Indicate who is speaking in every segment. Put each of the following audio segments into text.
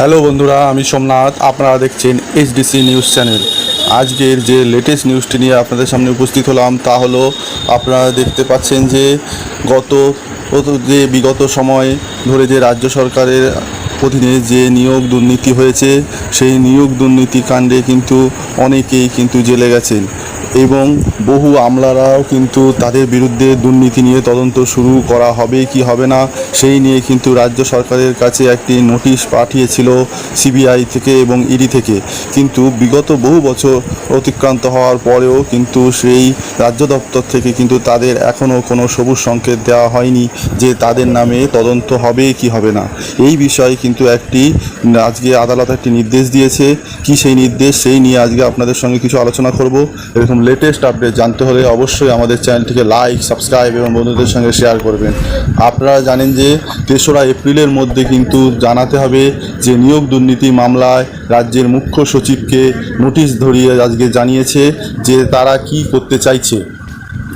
Speaker 1: Hello বন্ধুরা, আমি সোমনাথ, আপনারা দেখছেন এইচডিসি নিউজ চ্যানেল। আজকের যে লেটেস্ট নিউজটি নিয়ে আপনাদের সামনে উপস্থিত হলাম, তা হলো আপনারা দেখতে পাচ্ছেন যে গত যে বিগত সময় ধরে যে রাজ্য সরকারের অধীনে যে নিয়োগ দুর্নীতি হয়েছে, সেই নিয়োগ দুর্নীতি কাণ্ডে কিন্তু অনেকেই কিন্তু জেলে গেছেন। এবং বহু আমলারাও কিন্তু তাদের বিরুদ্ধে দুর্নীতি নিয়ে তদন্ত শুরু করা হবে কি হবে না, সেই নিয়ে কিন্তু রাজ্য সরকারের কাছে একটি নোটিশ পাঠিয়েছিল সিবিআই থেকে এবং ইডি থেকে। কিন্তু বিগত বহু বছর অতিক্রান্ত হওয়ার পরেও কিন্তু সেই রাজ্য দপ্তর থেকে কিন্তু তাদের এখনও কোনো সবুজ সংকেত দেওয়া হয়নি যে তাদের নামে তদন্ত হবে কি হবে না। এই বিষয়ে কিন্তু একটি আজকে আদালত একটি নির্দেশ দিয়েছে। কি সেই নির্দেশ, সেই নিয়ে আজকে আপনাদের সঙ্গে কিছু আলোচনা করব। এরকম লেটেস্ট আপডেট জানতে হলে অবশ্যই আমাদের চ্যানেলটিকে লাইক সাবস্ক্রাইব এবং বন্ধুদের সঙ্গে শেয়ার করবেন। আপনারা জানেন যে তেসরা এপ্রিলের মধ্যে কিন্তু জানাতে হবে যে নিয়োগ দুর্নীতি মামলায় রাজ্যের মুখ্য সচিবকে নোটিশ ধরিয়ে আজকে জানিয়েছে যে তারা কি করতে চাইছে।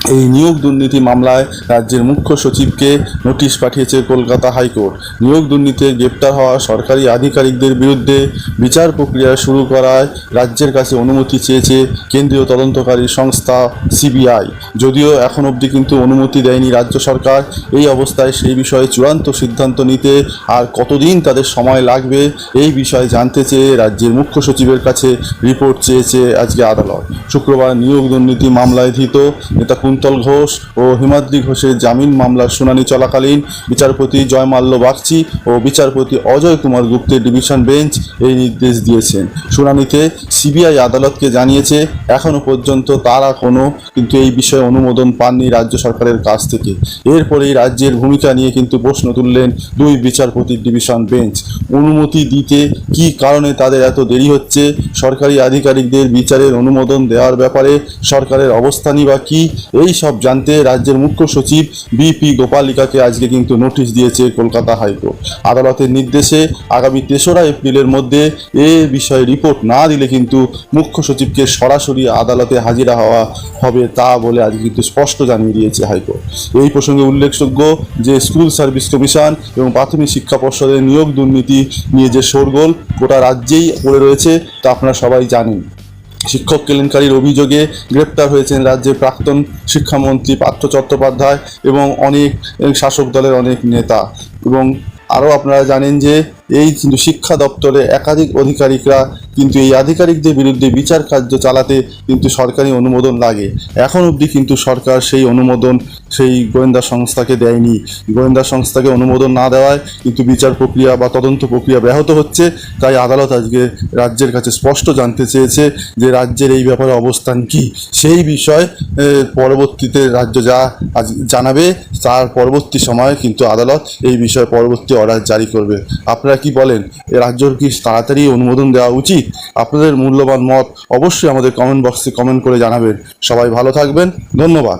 Speaker 1: এই নিয়োগ দুর্নীতি মামলায় রাজ্যের মুখ্য সচিবকে নোটিশ পাঠিয়েছে কলকাতা হাইকোর্ট। নিয়োগ দুর্নীতিতে গ্রেপ্তার হওয়া সরকারি আধিকারিকদের বিরুদ্ধে বিচার প্রক্রিয়া শুরু করায় রাজ্যের কাছে অনুমতি চেয়েছে কেন্দ্রীয় তদন্তকারী সংস্থা সিবিআই। যদিও এখন অবধি কিন্তু অনুমতি দেয়নি রাজ্য সরকার, এই অবস্থায় সেই বিষয়ে চূড়ান্ত সিদ্ধান্ত নিতে আর কতদিন তাদের সময় লাগবে এই বিষয়ে জানতে চেয়ে রাজ্যের মুখ্য সচিবের কাছে রিপোর্ট চেয়েছে আজকে আদালত। শুক্রবার নিয়োগ দুর্নীতি মামলায় ধৃত নেতা কুন্তল ঘোষ ও হিমাদ্রি ঘোষের জামিন মামলার শুনানি চলাকালীন বিচারপতি জয়মাল্য বাগচি ও বিচারপতি অজয় কুমার গুপ্তের ডিভিশন বেঞ্চ এই নির্দেশ দিয়েছেন। শুনানিতে সিবিআই আদালতকে জানিয়েছে এখনও পর্যন্ত তারা কোনো কিন্তু এই বিষয়ে অনুমোদন পাননি রাজ্য সরকারের কাছ থেকে। এরপরেই রাজ্যের ভূমিকা নিয়ে কিন্তু প্রশ্ন তুললেন দুই বিচারপতির ডিভিশন বেঞ্চ। অনুমতি দিতে কি কারণে তাদের এত দেরি হচ্ছে? সরকারি আধিকারিকদের বিচারের অনুমোদন দেওয়ার ব্যাপারে সরকারের অবস্থানই বা কী? এই সব জানতে রাজ্যের মুখ্য সচিব বিপি গোপালিকাকে আজকে কিন্তু নোটিশ দিয়েছে কলকাতা হাইকোর্ট। আদালতের নির্দেশে আগামী তেসরা এপ্রিলের মধ্যে এ বিষয়ে রিপোর্ট না দিলে কিন্তু মুখ্য সচিবকে সরাসরি আদালতে হাজিরা হওয়া হবে তা বলে আজ কিন্তু স্পষ্ট জানিয়ে দিয়েছে হাইকোর্ট। এই প্রসঙ্গে উল্লেখযোগ্য যে স্কুল সার্ভিস কমিশন এবং প্রাথমিক শিক্ষা পর্ষদের নিয়োগ দুর্নীতি নিয়ে যে শোরগোল গোটা রাজ্যেই পড়ে রয়েছে, তা আপনারা সবাই জানেন। শিক্ষক কেলেঙ্কারির অভিযোগে গ্রেপ্তার হয়েছেন রাজ্যের প্রাক্তন শিক্ষামন্ত্রী পার্থ চট্টোপাধ্যায় এবং অনেক শাসক দলের অনেক নেতা। এবং আরও আপনারা জানেন যে এই কিন্তু শিক্ষা দপ্তরে একাধিক অধিকারিকরা কিন্তু এই আধিকারিকদের বিরুদ্ধে বিচার কার্য চালাতে কিন্তু সরকারি অনুমোদন লাগে। এখন অবধি কিন্তু সরকার সেই অনুমোদন সেই গোয়েন্দা সংস্থাকে দেয়নি। গোয়েন্দা সংস্থাকে অনুমোদন না দেওয়ায় কিন্তু বিচার প্রক্রিয়া বা তদন্ত প্রক্রিয়া ব্যাহত হচ্ছে। তাই আদালত আজকে রাজ্যের কাছে স্পষ্ট জানতে চেয়েছে যে রাজ্যের এই ব্যাপারে অবস্থান কি। সেই বিষয় পরবর্তীতে রাজ্য যা আজ জানাবে, তার পরবর্তী সময়ে কিন্তু আদালত এই বিষয়ে পরবর্তী অর্ডার জারি করবে। আপনারা কি বলেন? এ রাজ্যর কি তাড়াতাড়ি অনুমোদন দেওয়া উচিত? আপনাদের মূল্যবান মত অবশ্যই আমাদের কমেন্ট বক্সে কমেন্ট করে জানাবেন। সবাই ভালো থাকবেন। ধন্যবাদ।